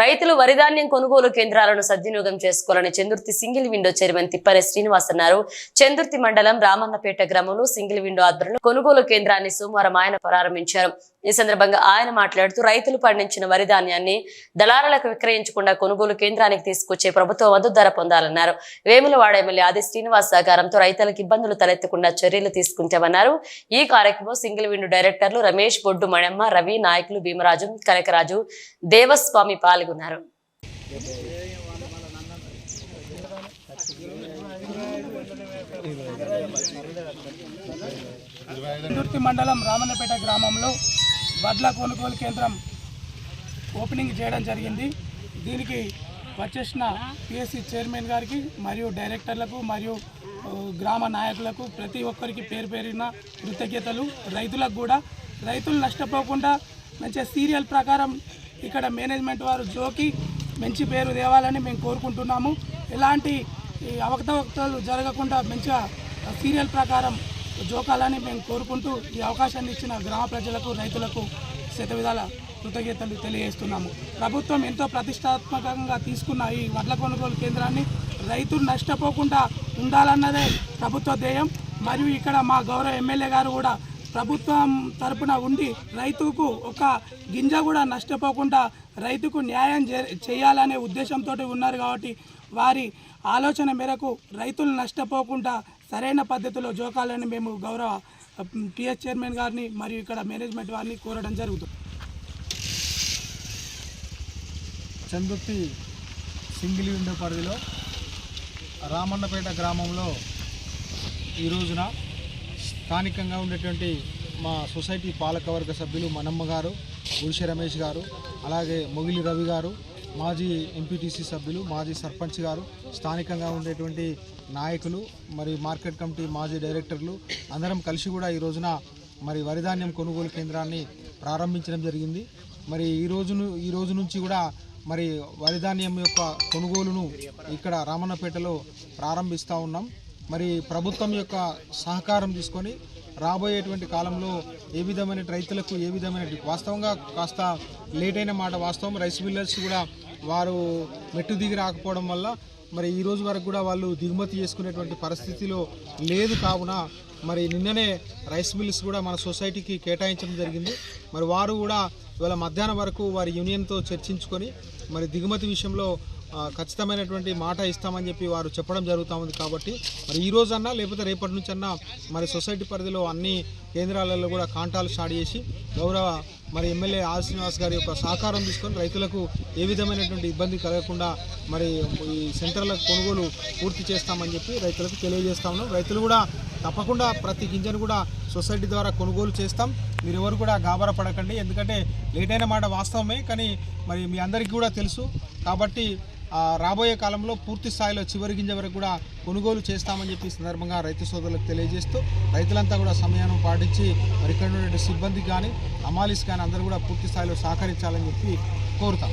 రైతులు వరిధాన్యం కొనుగోలు కేంద్రాలను సద్వినియోగం చేసుకోవాలని Chandurthi single window chairman Tippane Srinivas అన్నారు. చందుర్తి మండలం రామన్నపేట గ్రామంలో సింగిల్ విండో ఆధ్వర్యంలో కొనుగోలు కేంద్రాన్ని సోమవారం ఆయన ప్రారంభించారు. ఈ సందర్భంగా ఆయన మాట్లాడుతూ రైతులు పండించిన వరి ధాన్యాన్ని దళారులకు విక్రయించకుండా కొనుగోలు కేంద్రానికి తీసుకొచ్చే ప్రభుత్వం వద్దు ధర పొందాలన్నారు. వేములవాడ ఎమ్మెల్యే ఆది శ్రీనివాస్ సహకారంతో రైతులకు ఇబ్బందులు తలెత్తకుండా చర్యలు తీసుకుంటామన్నారు. ఈ కార్యక్రమం సింగిల్ విండో డైరెక్టర్లు రమేష్ బొడ్డు మణమ్మ రవి నాయకులు భీమరాజు కనకరాజు దేవస్వామి పాల్గొన్నారు దుర్తి మండలం రామన్నపేట గ్రామంలో వడ్ల కొనుగోలు కేంద్రం ఓపెనింగ్ చేయడం జరిగింది. దీనికి వచ్చేసిన పిఎస్సి చైర్మన్ గారికి మరియు డైరెక్టర్లకు మరియు గ్రామ నాయకులకు ప్రతి ఒక్కరికి పేరు పేరిన కృతజ్ఞతలు. రైతులకు కూడా రైతులు నష్టపోకుండా మంచిగా సీరియల్ ప్రకారం ఇక్కడ మేనేజ్మెంట్ వారు జోకి మంచి పేరు తేవాలని మేము కోరుకుంటున్నాము. ఎలాంటి ఈ జరగకుండా మంచిగా సీరియల్ ప్రకారం జోకాలని మేము కోరుకుంటూ ఈ అవకాశాన్ని ఇచ్చిన గ్రామ ప్రజలకు రైతులకు శతవిధాల కృతజ్ఞతలు తెలియజేస్తున్నాము. ప్రభుత్వం ఎంతో ప్రతిష్టాత్మకంగా తీసుకున్న ఈ వడ్ల కొనుగోలు కేంద్రాన్ని రైతులు నష్టపోకుండా ఉండాలన్నదే ప్రభుత్వ ధ్యేయం. మరియు ఇక్కడ మా గౌరవ ఎమ్మెల్యే గారు కూడా ప్రభుత్వం తరపున ఉండి రైతుకు ఒక గింజ కూడా నష్టపోకుండా రైతుకు న్యాయం చే- చేయాలనే ఉద్దేశంతో ఉన్నారు కాబట్టి వారి ఆలోచన మేరకు రైతులు నష్టపోకుండా సరైన పద్ధతిలో జోకాలని మేము గౌరవ పిఎస్ చైర్మన్ గారిని మరియు ఇక్కడ మేనేజ్మెంట్ వారిని కోరడం జరుగుతుంది. చందుర్తి సింగిల్ విండో పరిధిలో రామన్నపేట గ్రామంలో ఈ రోజున స్థానికంగా ఉండేటువంటి మా సొసైటీ పాలకవర్గ సభ్యులు మనమ్మ గారు గుడిషె రమేష్ గారు అలాగే మొగిలి రవి గారు మాజీ ఎంపీటీసీ సభ్యులు మాజీ సర్పంచ్ గారు స్థానికంగా ఉండేటువంటి నాయకులు మరి మార్కెట్ కమిటీ మాజీ డైరెక్టర్లు అందరం కలిసి కూడా ఈ రోజున మరి వరిధాన్యం కొనుగోలు కేంద్రాన్ని ప్రారంభించడం జరిగింది. మరి ఈ రోజును ఈ రోజు నుంచి కూడా మరి వరిధాన్యం యొక్క కొనుగోలును ఇక్కడ రామన్నపేటలో ప్రారంభిస్తూ ఉన్నాం. మరి ప్రభుత్వం యొక్క సహకారం తీసుకొని రాబోయేటువంటి కాలంలో ఏ విధమైన రైతులకు ఏ విధమైన వాస్తవంగా కాస్త లేట్ అయిన మాట వాస్తవం. రైస్ మిల్లర్స్ కూడా వారు మెట్టు దిగి రాకపోవడం వల్ల మరి ఈ రోజు వరకు కూడా వాళ్ళు దిగుమతి చేసుకునేటువంటి పరిస్థితిలో లేదు కావున మరి నిన్ననే రైస్ మిల్స్ కూడా మన సొసైటీకి కేటాయించడం జరిగింది. మరి వారు కూడా ఇవాళ మధ్యాహ్నం వరకు వారి యూనియన్తో చర్చించుకొని మరి దిగుమతి విషయంలో ఖచ్చితమైనటువంటి మాట ఇస్తామని చెప్పి వారు చెప్పడం జరుగుతూ ఉంది కాబట్టి మరి ఈ రోజన్నా లేకపోతే రేపటి నుంచి అన్నా మరి సొసైటీ పరిధిలో అన్ని కేంద్రాలలో కూడా కాంటాలు స్టార్ట్ చేసి గౌరవ మరి ఎమ్మెల్యే ఆర్ శ్రీనివాస్ గారి యొక్క సహకారం తీసుకొని రైతులకు ఏ విధమైనటువంటి ఇబ్బంది కలగకుండా మరి ఈ సెంటర్ల కొనుగోలు పూర్తి చేస్తామని చెప్పి రైతులకు తెలియజేస్తా ఉన్నాం. రైతులు కూడా తప్పకుండా ప్రతి గింజను కూడా సొసైటీ ద్వారా కొనుగోలు చేస్తాం. మీరు ఎవరు కూడా గాబరా పడకండి. ఎందుకంటే లేట్ అయిన మాట వాస్తవమే కానీ మరి మీ అందరికీ కూడా తెలుసు. కాబట్టి రాబోయే కాలంలో పూర్తి స్థాయిలో చివరి గింజ వరకు కూడా కొనుగోలు చేస్తామని చెప్పి సందర్భంగా రైతు సోదరులకు తెలియజేస్తూ రైతులంతా కూడా సమయాన్ని పాటించి మరి ఇక్కడ ఉన్నటువంటి సిబ్బంది కానీ అమాలిస్ కానీ అందరూ కూడా పూర్తి స్థాయిలో సహకరించాలని చెప్పి కోరుతాం.